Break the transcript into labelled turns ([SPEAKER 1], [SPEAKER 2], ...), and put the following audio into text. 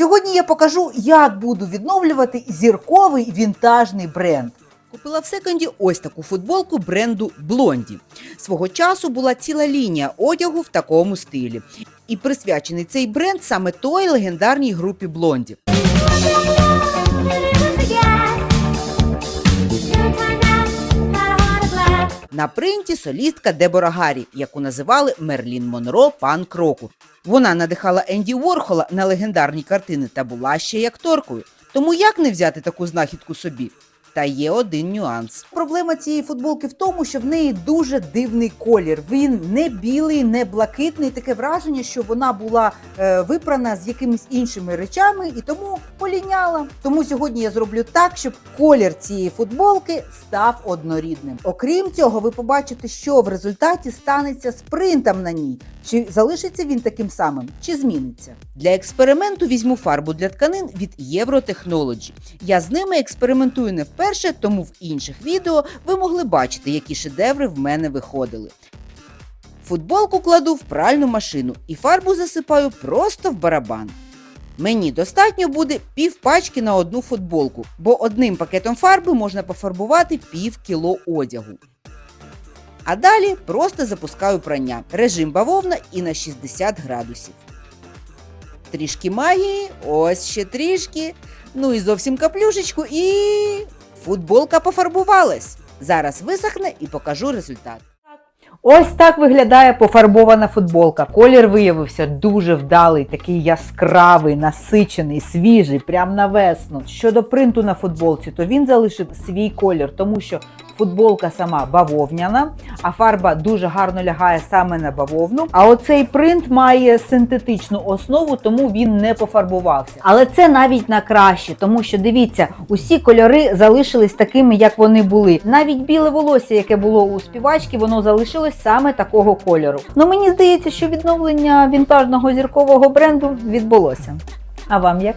[SPEAKER 1] Сьогодні я покажу, як буду відновлювати зірковий вінтажний бренд. Купила в секонді ось таку футболку бренду Блонді. Свого часу була ціла лінія одягу в такому стилі. І присвячений цей бренд саме той легендарній групі Блонді. На принті солістка Дебора Гаррі, яку називали Мерлін Монро панк року. Вона надихала Енді Ворхола на легендарні картини та була ще й акторкою. Тому як не взяти таку знахідку собі? Та є один нюанс. Проблема цієї футболки в тому, що в неї дуже дивний колір. Він не білий, не блакитний. Таке враження, що вона була е, випрана з якимись іншими речами і тому поліняла. Тому сьогодні я зроблю так, щоб колір цієї футболки став однорідним. Окрім цього, ви побачите, що в результаті станеться з принтом на ній. Чи залишиться він таким самим, чи зміниться? Для експерименту візьму фарбу для тканин від Євротехнологі. Я з ними експериментую не вперше, тому в інших відео ви могли бачити, які шедеври в мене виходили. Футболку кладу в пральну машину і фарбу засипаю просто в барабан. Мені достатньо буде пів пачки на одну футболку, бо одним пакетом фарби можна пофарбувати пів кіло одягу. А далі просто запускаю прання. Режим бавовна і на 60 градусів. Трішки магії, ось ще трішки. Ну і зовсім каплюшечку, і футболка пофарбувалась. Зараз висохне і покажу результат. Ось так виглядає пофарбована футболка. Колір виявився дуже вдалий, такий яскравий, насичений, свіжий, прям на весну. Щодо принту на футболці, то він залишив свій колір, тому що футболка сама бавовняна, а фарба дуже гарно лягає саме на бавовну. А оцей принт має синтетичну основу, тому він не пофарбувався. Але це навіть на краще, тому що дивіться, усі кольори залишились такими, як вони були. Навіть біле волосся, яке було у співачки, воно залишилось саме такого кольору. Ну мені здається, що відновлення вінтажного зіркового бренду відбулося. А вам як?